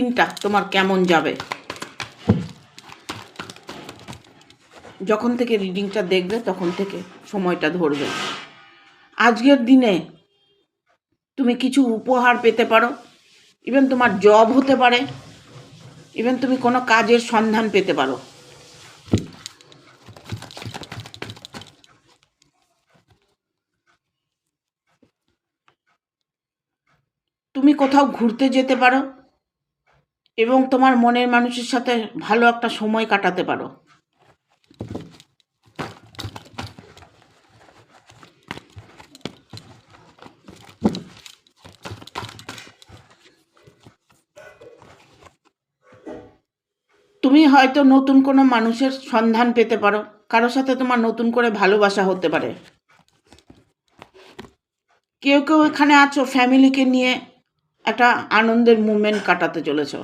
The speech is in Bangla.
দিনটা তোমার কেমন যাবে? যখন থেকে রিডিংটা দেখবে, তখন থেকে সময়টা ধরবে। আজকের দিনে তুমি কিছু উপহার পেতে পারো। ইভেন তোমার জব হতে পারে। ইভেন তুমি কোনো কাজের সন্ধান পেতে পারো। তুমি কোথাও ঘুরতে যেতে পারো। এবং তোমার মনের মানুষের সাথে ভালো একটা সময় কাটাতে পারো। তুমি হয়তো নতুন কোনো মানুষের সন্ধান পেতে পারো। কারোর সাথে তোমার নতুন করে ভালোবাসা হতে পারে। কেউ কেউ এখানে আছো ফ্যামিলিকে নিয়ে। একটা আনন্দের মুমেন্ট কাটাতে চলেছো।